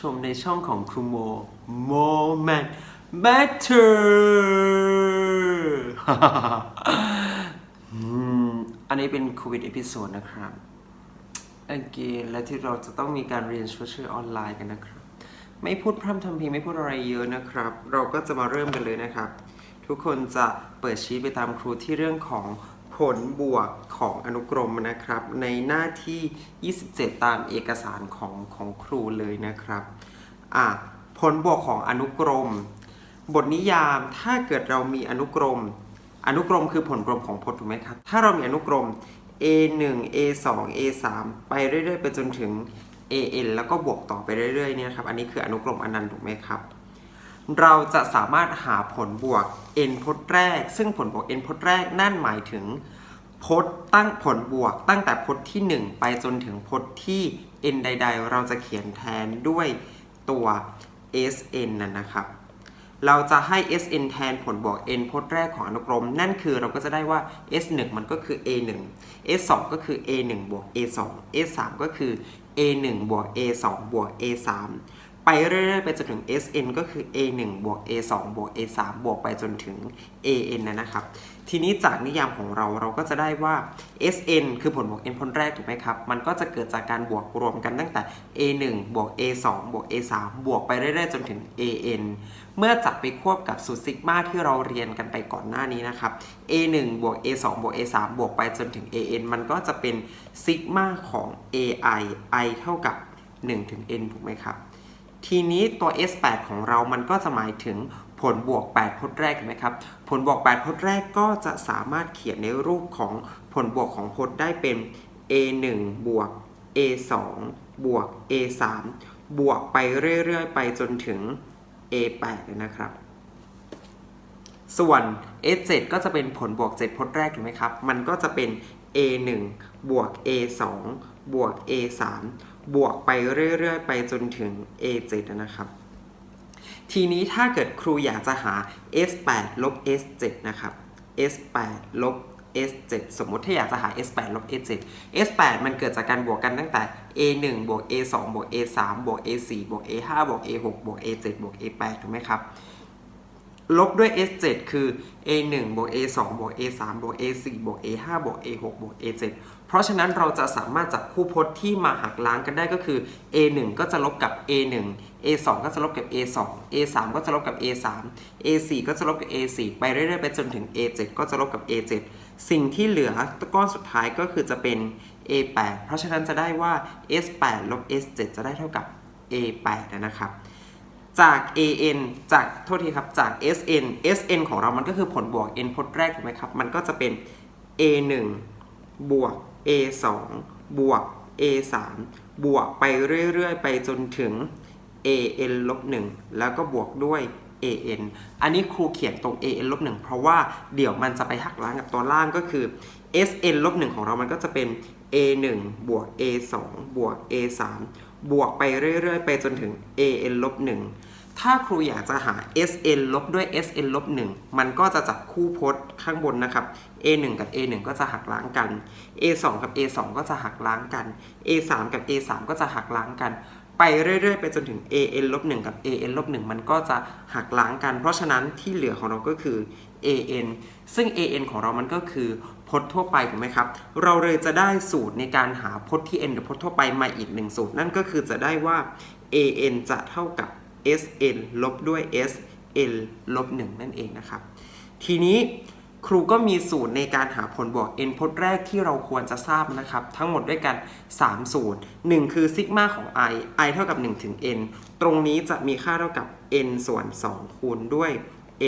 ชมในช่องของครูโม Moment Matter อันนี้เป็นโควิดเอพิโซดนะครับโอเกนและที่เราจะต้องมีการเรียนชดเชยออนไลน์กันนะครับ ไม่พูดพร่ำทำเพลงไม่พูดอะไรเยอะนะครับ เราก็จะมาเริ่มกันเลยนะครับ ทุกคนจะเปิดชี้ไปตามครูที่เรื่องของ ลบวกของอนุกรมนะครับ ในหน้าที่ 27 ตามเอกสารของของครูเลยนะครับอะผลบวกของอนุกรม บทนิยามถ้าเกิดเรามีอนุกรม อนุกรมคือผลรวมของพจน์ถูกไหมครับ ถ้าเรามีอนุกรม a1 a2 a3 ไปเรื่อยๆ ไปจนถึง an แล้วก็บวกต่อไปเรื่อยๆเนี่ยครับ อันนี้คืออนุกรมอนันต์ถูกไหมครับ เราจะสามารถหาผลบวก n พจน์แรก ซึ่งผลบวก n พจน์แรกนั่นหมายถึงพจน์ตั้งผลบวกตั้งแต่พจน์ที่ 1 ไปจนถึงพจน์ที่ n ใด ๆ เราจะเขียนแทนด้วยตัว sn นั่นนะครับ เราจะให้ sn แทนผลบวก n พจน์แรกของอนุกรม นั่นคือเราก็จะได้ว่า s1 มันก็คือ a1 s2 ก็คือ a1 บวก a2 s3 ก็คือ a1 บวก a2 บวก a3 ไปเรื่อยๆไปจนถึง sn ก็คือ a1 บวก a2 บวก a3 บวกไปจนถึง an นะครับ ทีนี้จากนิยามของเราเราก็จะได้ว่า sn คือผลบวก n พจน์แรกถูกไหมครับ มันก็จะเกิดจากการบวกรวมกันตั้งแต่ a1 บวก a2 บวก a3 บวกไปเรื่อยๆ จนถึง an เมื่อจับไปควบกับสูตรซิกมาที่เราเรียนกันไปก่อนหน้านี้นะครับ a1 บวก a2 บวก a3 บวกไปจนถึง an มันก็จะเป็นซิกมาของ ai i เท่ากับ1ถึง n ถูกไหมครับ ทีนี้ตัว S8 ของเรามันก็จะหมายถึงผลบวก 8 พจน์แรกถูกไหมครับ ผลบวก 8 พจน์แรกก็จะสามารถเขียนในรูปของผลบวกของพจน์ได้เป็น A1 บวก A2 บวก A3 บวกไปเรื่อยๆ ไปจนถึง A8 เลยนะครับ ส่วน S7 ก็จะเป็นผลบวก 7 พจน์แรกถูกไหมครับ มันก็จะเป็น A1 บวก A2 บวก A3 บวกไปเรื่อยๆ ไปจนถึง A7 นะครับ ทีนี้ถ้าเกิดครูอยากจะหา S8 ลบ S7 นะครับ S8 ลบ S7 สมมติถ้าอยากจะหา S8 ลบ S7 S8 มันเกิดจากการบวกกันตั้งแต่ A1 บวก A2 บวก A3 บวก A4 บวก A5 บวก A6 บวก A7 บวก A8 ถูกไหมครับ ลบด้วย S7 คือ A1 บวก A2 บวก A3 บวก A4 บวก A5 บวก A6 บวก A7 เพราะฉะนั้นเราจะสามารถจับคู่พจน์ที่มาหักล้างกันได้ก็คือ A1 ก็จะลบกับ A1 A2 ก็จะลบกับ A2 A3 ก็จะลบกับ A3 A4 ก็จะลบกับ A4 ไปเรื่อยๆไปจนถึง A7 ก็จะลบกับ A7 สิ่งที่เหลือก้อนสุดท้ายก็คือจะเป็น A8 เพราะฉะนั้นจะได้ว่า S8 ลบ S7 จะได้เท่ากับ A8 นะครับจาก an จากโทษทีครับจาก sn sn ของเรามันก็คือผลบวก n พจน์แรกถูกไหมครับ มันก็จะเป็น a1 บวก a2 บวก a3 บวกไปเรื่อยๆ ไปจนถึง an ลบ1แล้วก็บวกด้วย an อันนี้ครูเขียนตรง an ลบ1เพราะว่าเดี๋ยวมันจะไปหักล้างกับตัวล่างก็คือ sn ลบ1ของเรามันก็จะเป็น a1 บวก a2 บวก a3 บวกไปเรื่อยๆ ไปจนถึง an ลบ1ถ้าครูอยากจะหา sn ลบด้วย sn ลบ1มันก็จะจับคู่พจน์ข้างบนนะครับ a1 กับ a1 ก็จะหักล้างกัน a2 กับ a2 ก็จะหักล้างกัน a3 กับ a3 ก็จะหักล้างกัน ไปเรื่อยๆ ไปจนถึง an ลบ1กับ an ลบ1มันก็จะหักล้างกัน เพราะฉะนั้นที่เหลือของเราก็คือ an ซึ่ง an ของเรามันก็คือพจน์ทั่วไปถูกไหมครับ เราเลยจะได้สูตรในการหาพจน์ที่ n หรือพจน์ทั่วไปมาอีกหนึ่งสูตร นั่นก็คือจะได้ว่า an จะเท่ากับ sn ลบด้วย sn ลบ1นั่นเองนะครับ ทีนี้ ครูก็มีสูตรในการหาผลบวก n พจน์แรกที่เราควรจะทราบนะครับ ทั้งหมดด้วยกัน 3 สูตร 1 คือซิกมาของ i i เท่ากับ 1 ถึง n ตรงนี้จะมีค่าเท่ากับ n ส่วน 2 คูณด้วย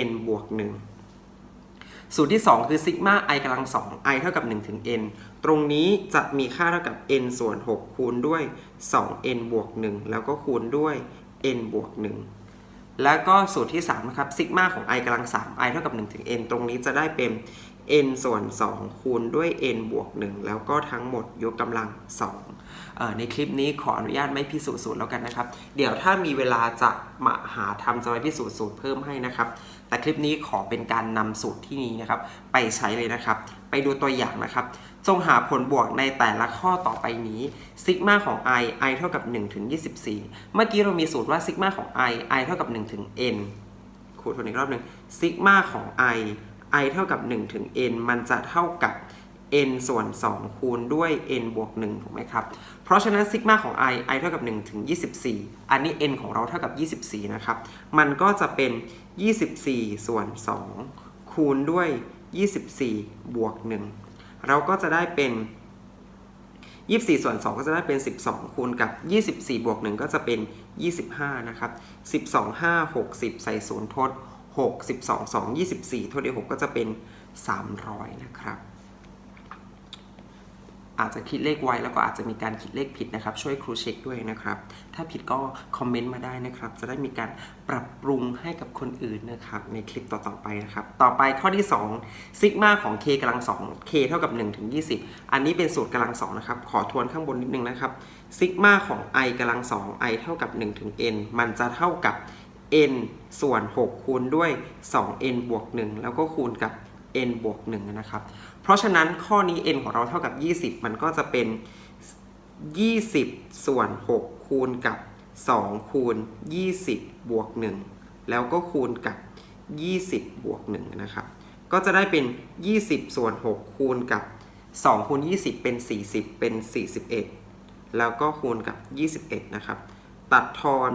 n บวก 1 สูตรที่ 2 คือซิกมา i กำลัง 2 i เท่ากับ 1 ถึง n ตรงนี้จะมีค่าเท่ากับ n ส่วน 6 คูณด้วย 2n บวก 1 แล้วก็คูณด้วย n บวก 1 แล้วก็สูตรที่3นะครับซิกมาของ i กำลัง3 i เท่ากับ1ถึง n ตรงนี้จะได้เป็น n ส่วน 2 คูณด้วย n บวก 1 แล้วก็ทั้งหมดยกกำลัง2เอ่อในคลิปนี้ขออนุญาตไม่พิสูจน์สูตรแล้วกันนะครับ เดี๋ยวถ้ามีเวลาจะมาหาทำจะมาพิสูจน์สูตรเพิ่มให้นะครับ แต่คลิปนี้ขอเป็นการนำสูตรที่นี้นะครับ ไปใช้เลยนะครับ ไปดูตัวอย่างนะครับ จงหาผลบวกในแต่ละข้อต่อไปนี้ซิกมาของ i i เท่ากับ1ถึง24 เมื่อกี้เรามีสูตรว่าซิกมาของ i i เท่ากับ1ถึง n ขูดทวนอีกรอบหนึ่งซิกมาของ i i เท่ากับ1ถึง n มันจะเท่ากับ n ส่วน 2 คูณด้วย n บวก1ถูกไหมครับ เพราะฉะนั้นซิกมาของ i i เท่ากับ1ถึง24 อันนี้ n ของเราเท่ากับ 24 นะครับ มันก็จะเป็น 24 ส่วน 2 คูณด้วย 24 บวก 1 เราก็จะได้เป็น 24 ส่วน 2 ก็จะได้เป็น 12 คูณกับ 24 บวก 1 ก็จะเป็น 25 นะครับ 12 5 60 ใส่ศูนย์ทด 6 12 2 24 ทดด้วย6ก็จะเป็น 300 นะครับ อาจจะคิดเลขไว้แล้วก็อาจจะมีการคิดเลขผิดนะครับ ช่วยครูเช็คด้วยนะครับ ถ้าผิดก็คอมเมนต์มาได้นะครับ จะได้มีการปรับปรุงให้กับคนอื่นนะครับ ในคลิปต่อๆไปนะครับ ต่อไปข้อที่2ซิกมาของ k กำลัง2 k เท่ากับ1ถึง20 อันนี้เป็นสูตรกำลัง2นะครับ ขอทวนข้างบนนิดนึงนะครับซิกมาของ i กำลัง2 i เท่ากับ1ถึง n มันจะเท่ากับ n ส่วน 6 คูณด้วย 2n บวก1แล้วก็คูณกับ n บวก1นะครับ เพราะฉะนั้นข้อนี้ n ของเราเท่ากับ 20 มันก็จะเป็น 20 ส่วน 6 คูณกับ 2 คูณ 20 บวก 1 แล้วก็คูณกับ 20 บวก 1 นะครับ ก็จะได้เป็น 20 ส่วน 6 คูณกับ 2 คูณ 20 เป็น 40 เป็น 41 แล้วก็คูณกับ 21 นะครับ ตัดทอน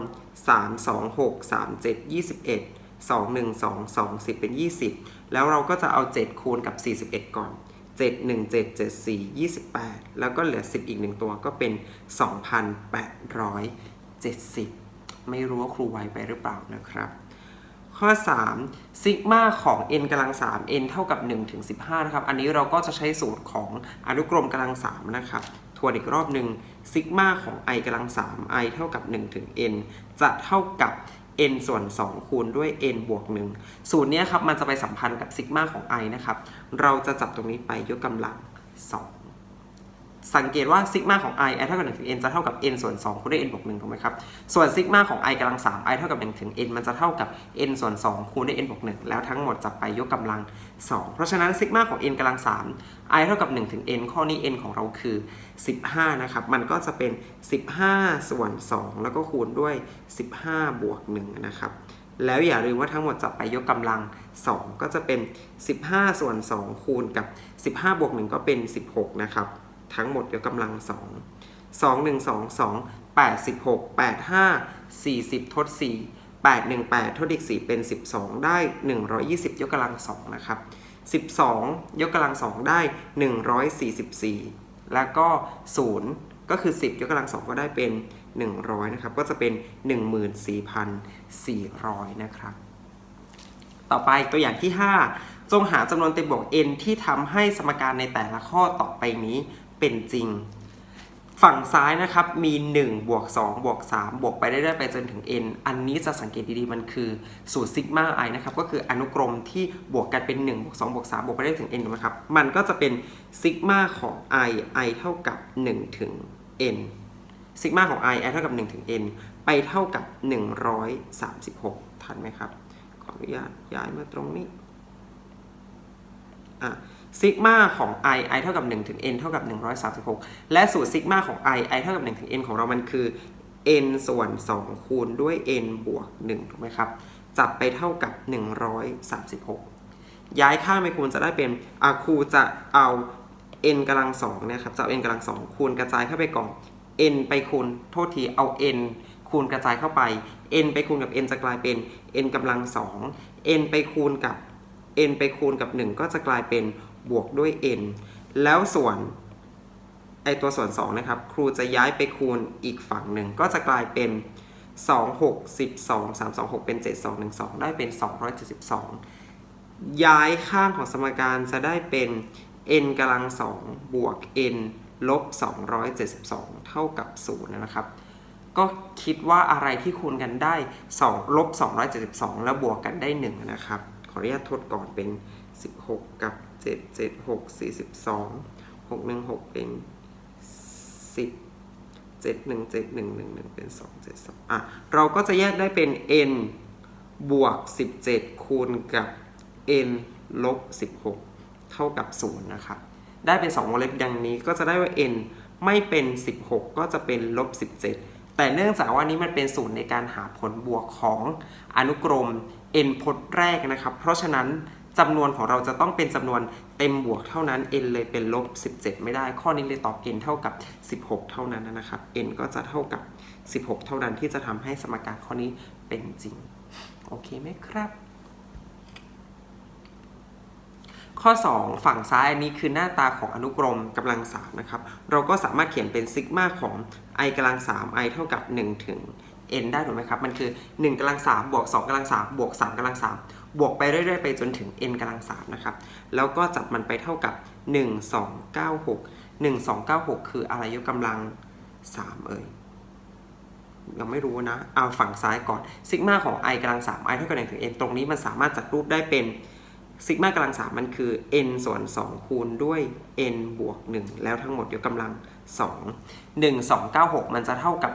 3 2 6 3 7 21 2 1 2 2 10 เป็น 20 แล้วเราก็จะเอา 7 คูณกับ 41 ก่อน 7 1 7 7 4 28 แล้วก็เหลือ 10 อีก 1 ตัวก็เป็น 2,870 ไม่รู้ว่าครูไวไปหรือเปล่านะครับข้อ3ซิกมาของ n กำลัง3 n เท่ากับ1ถึง15 นะครับ อันนี้เราก็จะใช้สูตรของอนุกรมกำลัง3นะครับ ทวนอีกรอบหนึ่งซิกมาของ i กำลัง3 i เท่ากับ1ถึง n จะเท่ากับ n ส่วน 2 คูณด้วย n บวก1สูตรเนี้ยครับมันจะไปสัมพันธ์กับซิกมาของ i นะครับ เราจะจับตรงนี้ไปยกกำลัง 2 สังเกตว่าซิกมาของ i i เท่ากับ1ถึง n จะเท่ากับ n ส่วน2คูณด้วย n บวก1ถูกไหมครับ ส่วนซิกมาของ i กำลัง 3 i เท่ากับ1ถึง n มันจะเท่ากับ n ส่วน2คูณด้วย n บวก1แล้วทั้งหมดจะไปยกกำลัง 2 เพราะฉะนั้นซิกมาของ n กำลัง 3 i เท่ากับ1ถึง n ข้อนี้ n ของเราคือ 15 นะครับ มันก็จะเป็น 15 ส่วน 2 แล้วก็คูณด้วย 15 บวก1นะครับแล้วอย่าลืมว่าทั้งหมดจะไปยกกำลัง 2 ก็จะเป็น 15 ส่วน 2 คูณกับ 15 บวก 1 ก็เป็น 16 นะครับ ทั้งหมดยกกำลัง2 2 1 2 2 8 16 8 5 40ทด4 8 1 8ทดอีก4เป็น12ได้120ยกกำลัง2นะครับ12ยกกำลัง2ได้144แล้วก็0ก็คือ 10 ยกกำลัง2ก็ได้เป็น 100 นะครับ ก็จะเป็น 14,400 นะครับ ต่อไปตัวอย่างที่ 5 จงหาจำนวนเต็มบวก n ที่ทำให้สมการในแต่ละข้อต่อไปนี้ เป็นจริง ฝั่งซ้ายนะครับมี1บวก2บวก3บวกไปเรื่อยๆไปจนถึง n อันนี้จะสังเกตดีๆ มันคือสูตรซิกมา i นะครับ ก็คืออนุกรมที่บวกกันเป็น1บวก2บวก3บวกไปได้ถึง n ถูกไหมครับ มันก็จะเป็นซิกมาของ i i เท่ากับ1ถึง n ซิกมาของ i i เท่ากับ1ถึง n ไปเท่ากับ 136 ทันไหมครับ ขออนุญาตย้ายมาตรงนี้ อะ ซิกมาของ i i เท่ากับ 1 ถึง n เท่ากับ 136 และสูตรซิกมาของ i i เท่ากับ 1 ถึง n ของเรามันคือ n ส่วน 2 คูณด้วย n บวก 1 ถูกไหมครับ จับไปเท่ากับ 136 ย้ายค่าไปคูณจะได้เป็นอาครูจะเอา n กำลัง2เนี่ยครับจะเอา n กำลัง2คูณกระจายเข้าไปก่อน n ไปคูณโทษทีเอา n คูณกระจายเข้าไป n ไปคูณกับ n จะกลายเป็น n กำลัง2 n ไปคูณกับ n ไปคูณกับ 1 ก็จะกลายเป็น บวกด้วย n แล้วส่วนไอตัวส่วน 2 นะครับ ครูจะย้ายไปคูณอีกฝั่งหนึ่ง ก็จะกลายเป็น 2 6 12 3 2 6 เป็น 7 2 1 2 ได้เป็น 272 ย้ายข้างของสมการจะได้เป็น n กำลัง2บวก n ลบ 272 เท่ากับ 0 นะครับ ก็คิดว่าอะไรที่คูณกันได้ 2 ลบ 272 แล้วบวกกันได้ 1 นะครับ ขออนุญาตทดก่อนเป็น 16 กับ 7 7 6 42 6 1 6เป็น10เจ็ดหนึ่งเจ็ดหนึ่งหนึ่งหนึ่งเป็นสองเจ็ดสองอะ เราก็จะแยกได้เป็น n บวกสิบเจ็ดคูณกับ n ลบสิบหกเท่ากับศูนย์นะครับ ได้เป็น2วงเล็บดังนี้ก็จะได้ว่า n ไม่เป็น 16 ก็จะเป็นลบ17 แต่เนื่องจากว่านี้มันเป็นสูตรในการหาผลบวกของอนุกรม n พจน์แรกนะครับ เพราะฉะนั้น จำนวนของเราจะต้องเป็นจำนวนเต็มบวกเท่านั้น n เลยเป็นลบ 17 ไม่ได้ ข้อนี้เลยตอบ n เท่ากับ 16 เท่านั้นนะครับ n ก็จะเท่ากับ 16 เท่านั้นที่จะทำให้สมการข้อนี้เป็นจริง โอเคไหมครับ ข้อ 2 ฝั่งซ้ายอันนี้คือหน้าตาของอนุกรมกำลังสามนะครับ เราก็สามารถเขียนเป็นซิกมาของ i กำลัง3 i เท่ากับ 1 ถึง n ได้ถูกไหมครับ มันคือ 1กำลัง3บวก2กำลัง3บวก3กำลัง3 บวกไปเรื่อยๆ ไปจนถึง n กำลัง3นะครับ แล้วก็จัดมันไปเท่ากับ 1 2 9 6 1 2 9 6 คืออะไรยกกำลัง 3 เอ่ยยังไม่รู้นะ เอาฝั่งซ้ายก่อนซิกมาของ i กำลัง3 i เท่ากับ1ถึง n ตรงนี้มันสามารถจัดรูปได้เป็นซิกมากำลังสามมันคือ n ส่วน 2 คูณด้วย n บวก 1 แล้วทั้งหมดยกกำลัง 2 1 2 9 6 มันจะเท่ากับ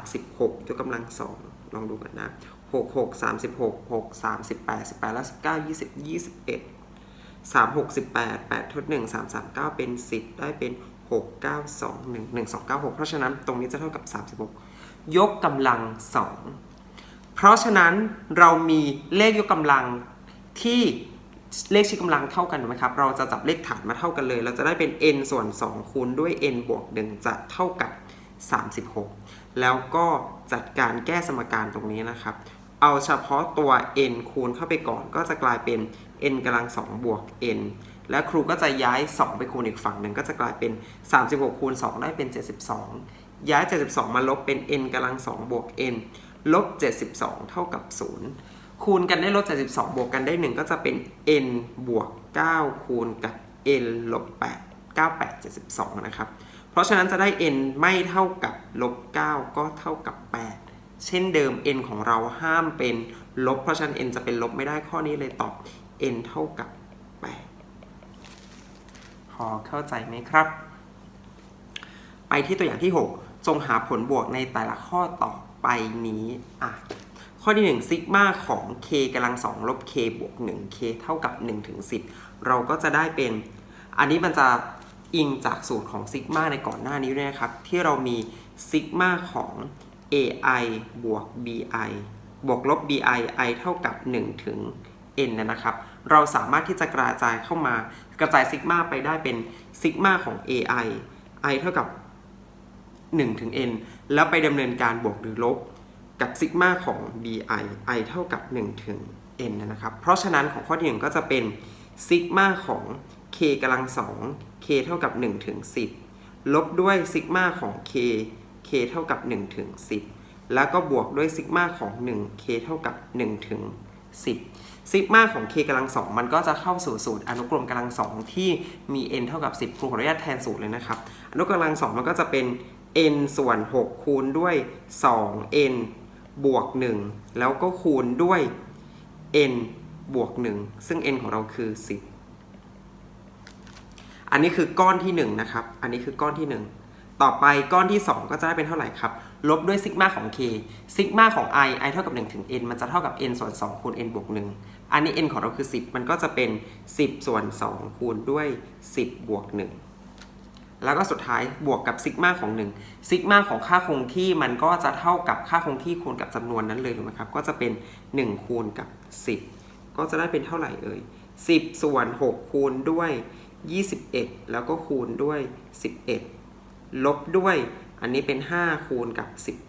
36 ยกกำลัง 2 ลองดูกันนะ 6 6 36 6 38 18แล้ว19 20 21 3 6 18 8ทด1 3 3 9เป็น10ได้เป็น6 9 2 1 1 2 9 6เพราะฉะนั้นตรงนี้จะเท่ากับ36ยกกำลัง2เพราะฉะนั้นเรามีเลขยกกำลังที่เลขชี้กำลังเท่ากันถูกไหมครับ เราจะจับเลขฐานมาเท่ากันเลย เราจะได้เป็น n ส่วน 2 คูณด้วย n บวก 1 จะเท่ากับ 36 แล้วก็จัดการแก้สมการตรงนี้นะครับ เอาเฉพาะตัว n คูณเข้าไปก่อนก็จะกลายเป็น n กำลัง2บวก n และครูก็จะย้าย 2 ไปคูณอีกฝั่งหนึ่งก็จะกลายเป็น 36 คูณ 2 ได้เป็น 72 ย้าย 72 มาลบเป็น n กำลัง2บวก n ลบ 72 เท่ากับ 0 คูณกันได้ลบ 72 บวกกันได้ 1 ก็จะเป็น n บวก 9 คูณกับ n ลบ 8 98 72 นะครับ เพราะฉะนั้นจะได้ n ไม่เท่ากับลบ 9 ก็เท่ากับ 8 เช่นเดิม n ของเราห้ามเป็นลบ เพราะฉะนั้น n จะเป็นลบไม่ได้ข้อนี้เลยตอบ n เท่ากับ8พอเข้าใจไหมครับ ไปที่ตัวอย่างที่ 6 จงหาผลบวกในแต่ละข้อต่อไปนี้อะข้อที่1ซิกมาของ k กำลัง2ลบ k บวก 1 k เท่ากับ1ถึง10 เราก็จะได้เป็น อันนี้มันจะอิงจากสูตรของซิกมาในก่อนหน้านี้ด้วยนะครับ ที่เรามีซิกมาของ ai บวก bi บวกลบ bi i เท่ากับ 1 ถึง n นะครับ เราสามารถที่จะกระจายเข้ามากระจายซิกมาไปได้เป็นซิกมาของ ai i เท่ากับ 1 ถึง n แล้วไปดำเนินการบวกหรือลบกับซิกมาของ bi i เท่ากับ 1 ถึง n นะครับ เพราะฉะนั้นของข้อที่ 1 ก็จะเป็นซิกมาของ k กำลัง2 k เท่ากับ 1 ถึง 10 ลบด้วยซิกมาของ k k เท่ากับ1ถึง10 แล้วก็บวกด้วยซิกมาของ 1 k เท่ากับ1ถึง10 ซิกมาของ k กำลัง2มันก็จะเข้าสู่สูตรอนุกรมกำลัง2ที่มี n เท่ากับ 10 ครูขออนุญาตแทนสูตรเลยนะครับ อนุกรมกำลัง2มันก็จะเป็น n ส่วน 6 คูณด้วย 2n บวก 1 แล้วก็คูณด้วย n บวก 1 ซึ่ง n ของเราคือ 10 อันนี้คือก้อนที่ 1 นะครับ อันนี้คือก้อนที่ 1 ต่อไปก้อนที่ 2 ก็จะได้เป็นเท่าไหร่ครับ ลบด้วยซิกมาของ k ซิกมาของ i i เท่ากับ1ถึง n มันจะเท่ากับ n ส่วน2คูณ n บวก1อันนี้ n ของเราคือ 10 มันก็จะเป็น 10 ส่วน 2 คูณด้วย 10 บวก 1 แล้วก็สุดท้ายบวกกับซิกมาของ1ซิกมาของค่าคงที่มันก็จะเท่ากับค่าคงที่คูณกับจำนวนนั้นเลยถูกไหมครับ ก็จะเป็น 1 คูณกับ 10 ก็จะได้เป็นเท่าไหร่เอ่ย10 ส่วน 6 คูณด้วย 21 แล้วก็คูณด้วย 11 ลบด้วยอันนี้เป็น 5 คูณกับ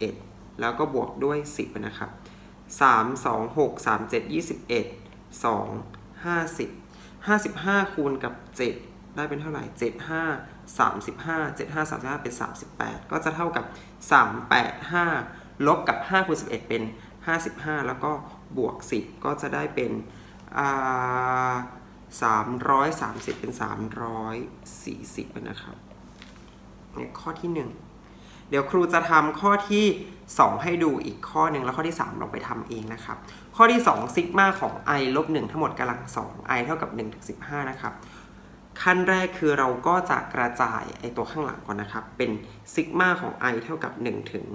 11 แล้วก็บวกด้วย 10 นะครับ 3 2 6 3 7 21 2 50 55 คูณกับ 7 ได้เป็นเท่าไหร่ 75 35 75 35 เป็น 38 ก็จะเท่ากับ 385 ลบกับ 5 คูณ 11 เป็น 55 แล้วก็บวก 10 ก็จะได้เป็น330 เป็น 340 นะครับ เนี่ยข้อที่ 1 เดี๋ยวครูจะทำข้อที่ 2 ให้ดูอีกข้อหนึ่งแล้วข้อที่ 3 เราไปทำเองนะครับ ข้อที่2ซิกมาของ i ลบ1ทั้งหมดกำลัง2 i เท่ากับ1ถึง15 นะครับ ขั้นแรกคือเราก็จะกระจายไอตัวข้างหลังก่อนนะครับ เป็นซิกมาของ i เท่ากับ1ถึง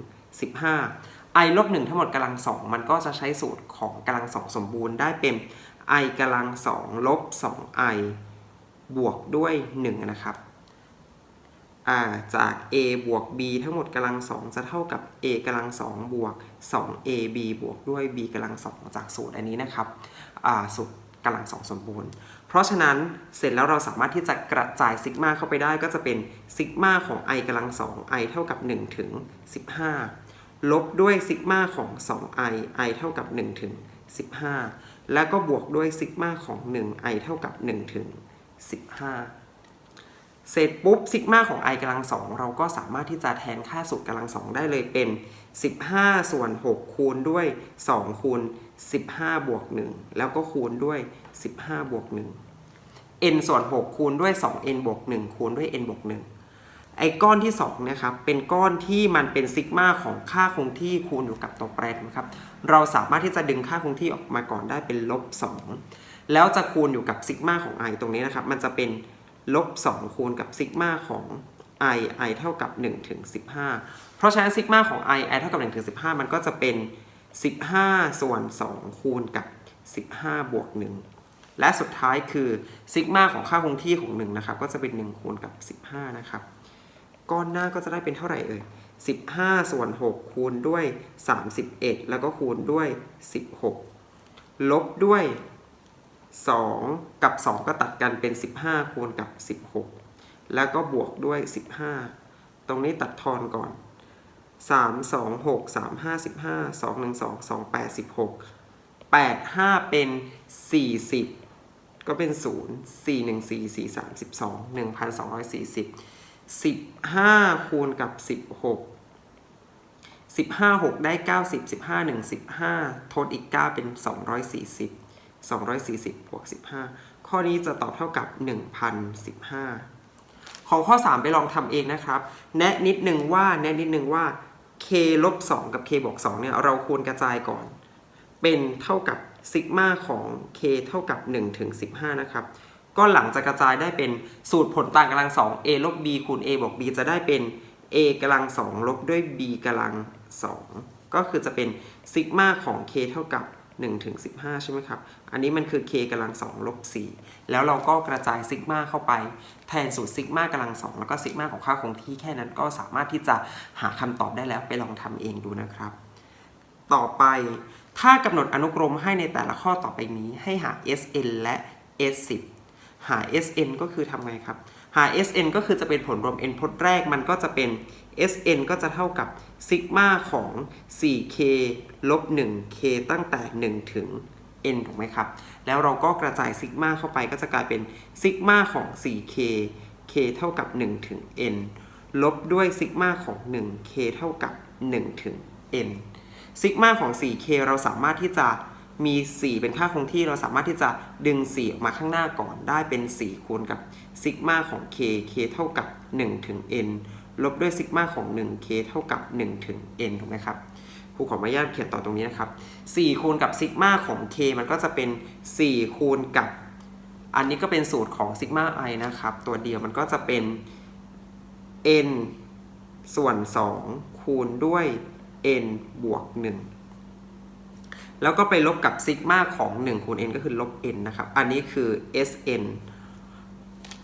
15 i ลบ1ทั้งหมดกำลัง 2 มันก็จะใช้สูตรของกำลัง 2 สมบูรณ์ได้เป็น i กำลัง2ลบ 2i บวกด้วย 1 นะครับาจาก a บวก b ทั้งหมดกำลัง2จะเท่ากับ a กำลัง2บวก 2ab บวกด้วย b กำลัง2จากสูตรอันนี้นะครับสูตรกำลัง2สมบูรณ์ เพราะฉะนั้นเสร็จแล้วเราสามารถที่จะกระจายซิกมาเข้าไปได้ก็จะเป็นซิกมาของ i กำลัง2 i เท่ากับ 1 ถึง 15 ลบด้วยซิกมาของ 2i i เท่ากับ 1 ถึง 15 แล้วก็บวกด้วยซิกมาของ 1i เท่ากับ 1 ถึง 15 เสร็จปุ๊บซิกมาของ i กำลังสองเราก็สามารถที่จะแทนค่าสูตรกำลังสองได้เลยเป็น 15 ส่วน 6 คูณด้วย 2 คูณ 15 บวก 1 แล้วก็คูณด้วย 15 บวก 1 n ส่วน 6 คูณด้วย 2n บวก 1 คูณด้วย n บวก 1 ไอ้ก้อนที่2นะครับ เป็นก้อนที่มันเป็นซิกมาของค่าคงที่คูณอยู่กับตัวแปรนะครับ เราสามารถที่จะดึงค่าคงที่ออกมาก่อนได้เป็นลบ2แล้วจะคูณอยู่กับซิกมาของ i ตรงนี้นะครับ มันจะเป็น ลบ 2 คูณกับซิกมาของ i i เท่ากับ1ถึง15 เพราะฉะนั้นซิกมาของ i i เท่ากับ1ถึง15 มันก็จะเป็น 15 ส่วน 2 คูณกับ 15 บวก 1 และสุดท้ายคือซิกมาของค่าคงที่ของ 1 นะครับ ก็จะเป็น 1 คูณกับ 15 นะครับ ก้อนหน้าก็จะได้เป็นเท่าไหร่เอ่ย15 ส่วน 6 คูณด้วย 31 แล้วก็คูณด้วย 16 ลบด้วย 2 กับ 2 ก็ตัดกันเป็น 15 คูณกับ 16 แล้วก็บวกด้วย 15 ตรงนี้ตัดทอนก่อน 3 2 6 3 5 15 2 1 2 2 8 16 8 5 เป็น 40 ก็เป็น 0 4 1 4 4 3 12 1,240 15 คูณกับ 16 15 6 ได้ 90 15 1 15 ทดอีก 9 เป็น 240 240บวก15 ข้อนี้จะตอบเท่ากับ 1,015 ของข้อ 3 ไปลองทำเองนะครับ แนะนิดนึงว่าแนะนิดนึงว่า k ลบ2กับ k บวก2เนี่ยเราควรกระจายก่อน เป็นเท่ากับซิกมาของ k เท่ากับ1ถึง15 นะครับ ก็หลังจากกระจายได้เป็นสูตรผลต่างกำลัง 2 a ลบ b คูณ a บวก b จะได้เป็น a กำลัง 2 ลบด้วย b กำลัง 2 ก็คือจะเป็นซิกมาของ k เท่ากับ1 ถึง15 ใช่ไหมครับ อันนี้มันคือ k กำลัง2ลบ4แล้วเราก็กระจายซิกมาเข้าไป แทนสูตรซิกมากำลัง 2 แล้วก็ซิกมาของค่าคงที่แค่นั้นก็สามารถที่จะหาคำตอบได้แล้วไปลองทำเองดูนะครับ ต่อไปถ้ากำหนดอนุกรมให้ในแต่ละข้อต่อไปนี้ให้หา SN และ S10 หา SN ก็คือทำไงครับ หา SN ก็คือจะเป็นผลรวม n พจน์แรกมันก็จะเป็น SN ก็จะเท่ากับซิกมาของ 4k ลบ 1k ตั้งแต่ 1 ถึง n ถูกไหมครับ แล้วเราก็กระจายซิกมาเข้าไปก็จะกลายเป็นซิกมาของ 4k k เท่ากับ 1 ถึง n ลบด้วยซิกมาของ 1k เท่ากับ 1 ถึง n ซิกมาของ 4k เราสามารถที่จะมี 4 เป็นค่าคงที่เราสามารถที่จะดึง 4 ออกมาข้างหน้าก่อนได้เป็น 4 คูณกับซิกมาของ k k เท่ากับ 1 ถึง n ลบด้วยซิกมาของ 1k เท่ากับ 1 ถึง n ถูกไหมครับครูขออนุญาตเขียนต่อตรงนี้นะครับ 4 คูณกับซิกมาของ k มันก็จะเป็น 4 คูณกับ อันนี้ก็เป็นสูตรของซิกมา i นะครับ ตัวเดียวมันก็จะเป็น n ส่วน 2 คูณด้วย n บวก 1 แล้วก็ไปลบกับซิกมาของ 1 คูณ n ก็คือลบ n นะครับ อันนี้คือ sn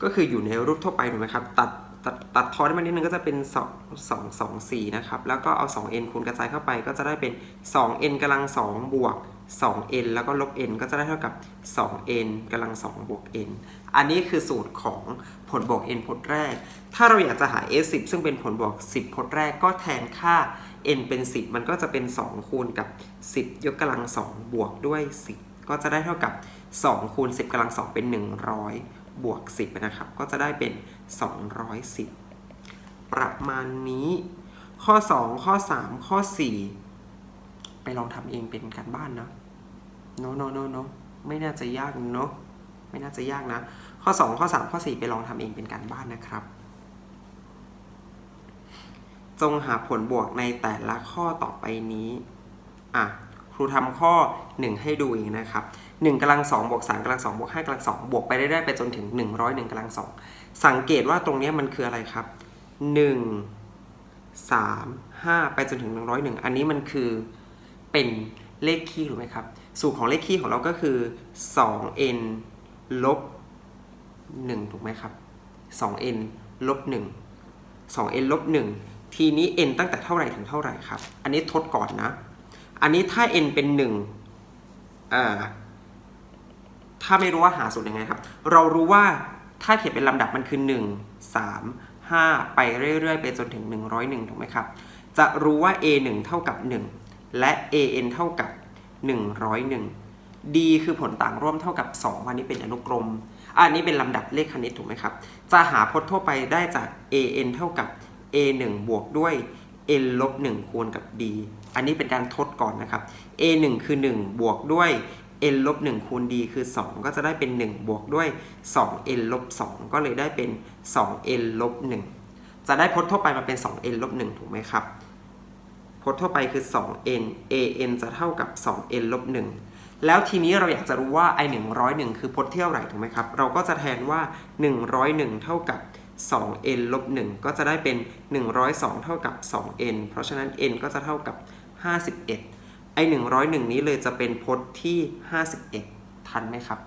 ก็คืออยู่ในรูปทั่วไปถูกไหมครับ ตัด ตัดตัดทอนมานิดนึงก็จะเป็น2 2 2 4นะครับ แล้วก็เอา 2n คูณกระจายเข้าไปก็จะได้เป็น 2n กำลัง 2 บวก 2n แล้วก็ลบ n ก็จะได้เท่ากับ 2n กำลัง 2 บวก n อันนี้คือสูตรของผลบวก n พจน์แรก ถ้าเราอยากจะหา s10 ซึ่งเป็นผลบวก 10พจน์แรกก็แทนค่า n เป็น 10 มันก็จะเป็น 2 คูณกับ 10 ยกกำลัง 2 บวกด้วย 10 ก็จะได้เท่ากับ 2 คูณ 10กำลัง 2 เป็น 100 บวก 10 นะครับ ก็จะได้เป็น 210 ประมาณนี้ ข้อ 2 ข้อ 3 ข้อ 4 ไปลองทำเองเป็นการบ้านนะโนโนโนโนไม่น่าจะยากเนาะไม่น่าจะยากนะ ข้อ 2 ข้อ 3 ข้อ 4 ไปลองทำเองเป็นการบ้านนะครับ จงหาผลบวกในแต่ละข้อต่อไปนี้ อะ ครูทำข้อ 1 ให้ดูเอีกนะครับ 1กำลัง2บวก3กำลัง2บวก5กำลัง2บวกไปเรื่อยๆไปจนถึง 101กำลัง2สังเกตว่าตรงนี้มันคืออะไรครับ 1 3 5 ไปจนถึง 101 อันนี้มันคือเป็นเลขคี่ถูกไหมครับ สูตรของเลขคี่ของเราก็คือ 2n ลบ 1 ถูกไหมครับ 2n ลบ 1 2n ลบ 1 ทีนี้ n ตั้งแต่เท่าไหร่ถึงเท่าไหร่ครับ อันนี้ทดก่อนนะ อันนี้ถ้า n เป็น 1อ่อ ถ้าไม่รู้ว่าหาสูตรยังไงครับ เรารู้ว่าถ้าเขียนเป็นลำดับมันคือ 1 3 5 ไปเรื่อยๆ ไปจนถึง 101 ถูกไหมครับ จะรู้ว่า a 1เท่ากับ 1 และ a n เท่ากับ 101 d คือผลต่างร่วมเท่ากับ2อันนี้เป็นอนุกรม อันนี้เป็นลำดับเลขคณิตถูกไหมครับ จะหาพจน์ทั่วไปได้จาก a n เท่ากับ a 1บวกด้วย n ลบ1คูณกับ d อันนี้เป็นการทดก่อนนะครับ a 1คือ 1 บวกด้วย n ลบ1คูณ d คือ 2 ก็จะได้เป็น 1 บวกด้วย 2n ลบ2ก็เลยได้เป็น 2n ลบ1จะได้พจน์ทั่วไปมาเป็น 2n ลบ1ถูกไหมครับ พจน์ทั่วไปคือ 2n an จะเท่ากับ 2n ลบ1แล้วทีนี้เราอยากจะรู้ว่าไอ101 คือพจน์เที่ยวไหร่ถูกไหมครับ เราก็จะแทนว่า 101 เท่ากับ 2n ลบ1ก็จะได้เป็น 102 เท่ากับ 2n เพราะฉะนั้น n ก็จะเท่ากับ 51 ไอ101นี้เลยจะเป็นพจน์ที่51ทันไหมครับ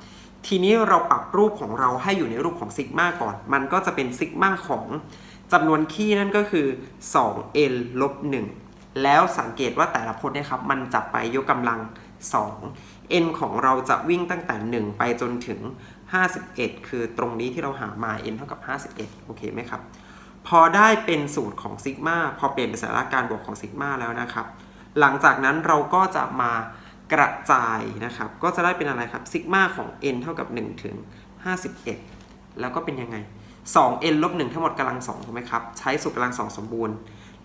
ทีนี้เราปรับรูปของเราให้อยู่ในรูปของซิกมาก่อน มันก็จะเป็นซิกมาของจำนวนคี่นั่นก็คือ 2n ลบ1แล้วสังเกตว่าแต่ละพจน์นี่ยครับ มันจะไปยกกำลัง 2 n ของเราจะวิ่งตั้งแต่ 1 ไปจนถึง 51 คือตรงนี้ที่เราหามา n เท่ากับ 51 โอเคไหมครับ พอได้เป็นสูตรของซิกมาพอเปลี่ยนเป็นสถานการณ์บวกของซิกมาแล้วนะครับ หลังจากนั้นเราก็จะมากระจายนะครับ ก็จะได้เป็นอะไรครับซิกมาของ n เท่ากับ 1 ถึง 51 แล้วก็เป็นยังไง 2n ลบ1ทั้งหมดกำลัง2ถูกไหมครับ ใช้สูตรกำลัง 2 สมบูรณ์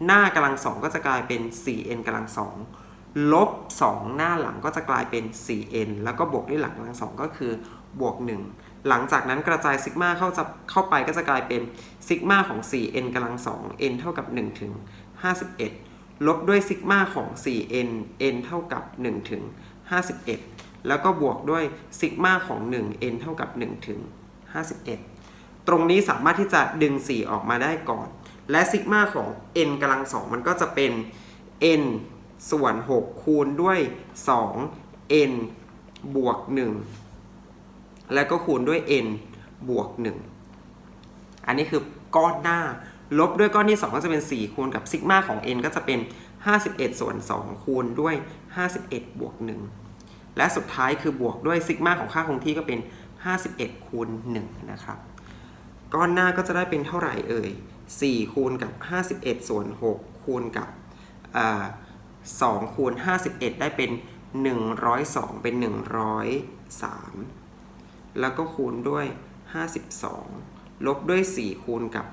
หน้ากำลัง 2 ก็จะกลายเป็น 4n กำลัง 2 ลบ 2 หน้าหลังก็จะกลายเป็น 4n แล้วก็บวกด้วยหลังกำลัง 2 ก็คือบวก 1 หลังจากนั้นกระจายซิกมาเข้าจะเข้าไปก็จะกลายเป็นซิกมาของ 4n กำลัง 2 n เท่ากับ 1 ถึง 51 ลบด้วยซิกมาของ 4n n เท่ากับ 1 ถึง 51 แล้วก็บวกด้วยซิกมาของ 1 n เท่ากับ 1 ถึง 51 ตรงนี้สามารถที่จะดึง 4 ออกมาได้ก่อน และซิกมาของ n กำลัง 2 มันก็จะเป็น n ส่วน 6 คูณด้วย 2 n บวก 1 แล้วก็คูณด้วย n บวก 1 อันนี้คือก้อนหน้า ลบด้วยก้อนที่ 2 ก็จะเป็น 4 คูณกับซิกมาของ n ก็จะเป็น 51 ส่วน 2 คูณด้วย 51 บวก 1 และสุดท้ายคือบวกด้วยซิกมาของค่าคงที่ก็เป็น 51 คูณ 1 นะครับ ก้อนหน้าก็จะได้เป็นเท่าไหร่เอ่ย 4 คูณกับ 51 ส่วน 6 คูณกับอ่า2คูณ 51 ได้เป็น 102 เป็น 103 แล้วก็คูณด้วย 52 ลบด้วย 4 คูณกับ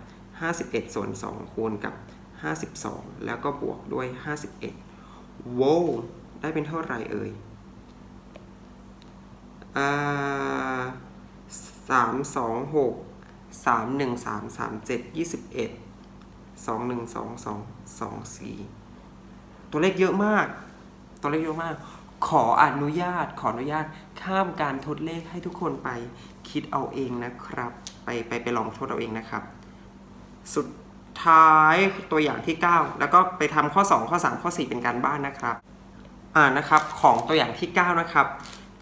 51 ส่วน 2 คูณกับ 52 แล้วก็บวกด้วย 51 โว้วได้เป็นเท่าไหร่เอ่ยอาสามสองหกสามหนึ่งสามสามเจ็ดยี่สิบเอ็ดสองหนึ่งสองสองสองสี่ตัวเลขเยอะมาก ตัวเลขเยอะมาก ขออนุญาต ขออนุญาตข้ามการทดเลขให้ทุกคนไปคิดเอาเองนะครับ ไปไปไปลองทดเอาเองนะครับ สุดท้ายตัวอย่างที่ 9 แล้วก็ไปทำข้อ 2 ข้อ 3 ข้อ 4 เป็นการบ้านนะครับ อ่านะครับของตัวอย่างที่ 9 นะครับ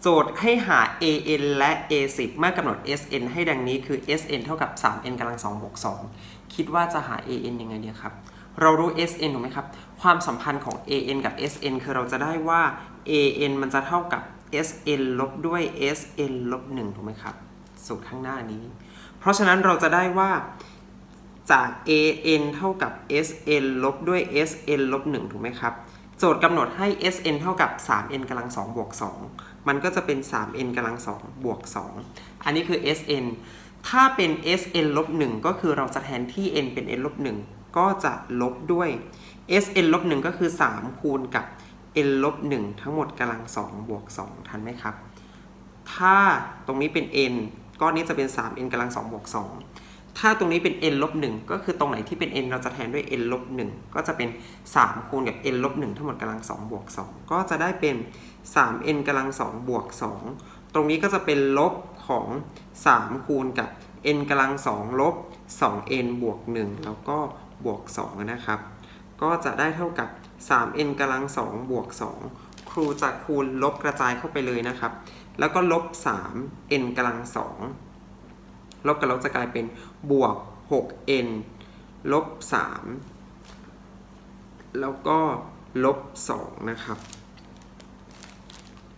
โจทย์ให้หา an และ a10 เมื่อกำหนด sn ให้ดังนี้คือ sn เท่ากับ 3n กำลัง2บวก2คิดว่าจะหา an ยังไงเดีครับ เรารู้ sn ถูกไหมครับ ความสัมพันธ์ของ an กับ sn คือเราจะได้ว่า an มันจะเท่ากับ sn ลบด้วย sn ลบ1ถูกไหมครับ สูตรข้างหน้านี้ เพราะฉะนั้นเราจะได้ว่า จาก an เท่ากับ sn ลบด้วย sn ลบ1ถูกไหมครับ โจทย์กำหนดให้ sn เท่ากับ 3n กำลัง2บวก2มันก็จะเป็น 3n กำลัง2บวก2อันนี้คือ sn ถ้าเป็น sn ลบ1ก็คือเราจะแทนที่ n เป็น n ลบ1ก็จะลบด้วย sn ลบ1ก็คือ 3 คูณกับ n ลบ1ทั้งหมดกำลัง2บวก2ทันไหมครับ ถ้าตรงนี้เป็น n ก้อนนี้จะเป็น 3n กำลัง2บวก2 ถ้าตรงนี้เป็น n ลบ1ก็คือตรงไหนที่เป็น n เราจะแทนด้วย n ลบ1ก็จะเป็น 3 คูณกับ n ลบ1ทั้งหมดกำลัง2บวก2ก็จะได้เป็น 3n กำลัง2บวก2ตรงนี้ก็จะเป็นลบของ 3 คูณกับ n กำลัง2ลบ 2n บวก 1 แล้วก็บวก 2 นะครับ ก็จะได้เท่ากับ 3n กำลัง2บวก 2 ครูจะคูณลบกระจายเข้าไปเลยนะครับ แล้วก็ลบ 3n กำลัง2 ลบกับลบจะกลายเป็นบวก 6n ลบ 3 แล้วก็ลบ 2 นะครับ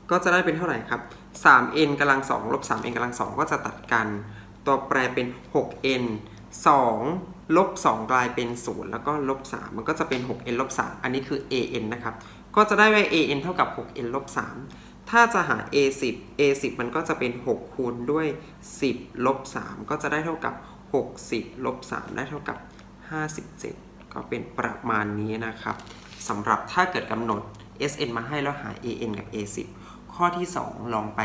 ก็จะได้เป็นเท่าไหร่ครับ 3n กำลัง 2 ลบ 3n กำลัง 2 ก็จะตัดกัน ตัวแปรเป็น 6n 2 ลบ 2 กลายเป็น 0 แล้วก็ลบ 3 มันก็จะเป็น 6n ลบ 3 อันนี้คือ an นะครับ ก็จะได้ว่า an เท่ากับ 6n ลบ 3 ถ้าจะหา a 10 a 10 มันก็จะเป็น 6 คูณด้วย 10 ลบ 3 ก็จะได้เท่ากับ 60 ลบ 3 ได้เท่ากับ 57 ก็เป็นประมาณนี้นะครับสำหรับถ้าเกิดกำหนด sn มาให้แล้วหา an กับ a 10 ข้อที่ 2 ลองไป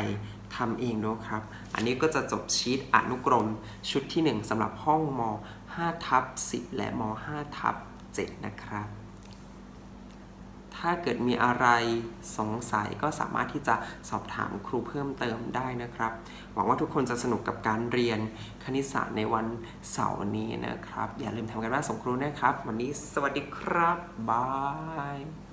ทำเองดูครับ อันนี้ก็จะจบชีตอนุกรมชุดที่ 1สำหรับห้องม 5 ทับ 10 และม 5 ทับ 7 นะครับ ถ้าเกิดมีอะไรสงสัยก็สามารถที่จะสอบถามครูเพิ่มเติมได้นะครับ หวังว่าทุกคนจะสนุกกับการเรียนคณิตศาสตร์ในวันเสาร์นี้นะครับ อย่าลืมทำกันบ้านส่งครูนะครับ วันนี้สวัสดีครับบาย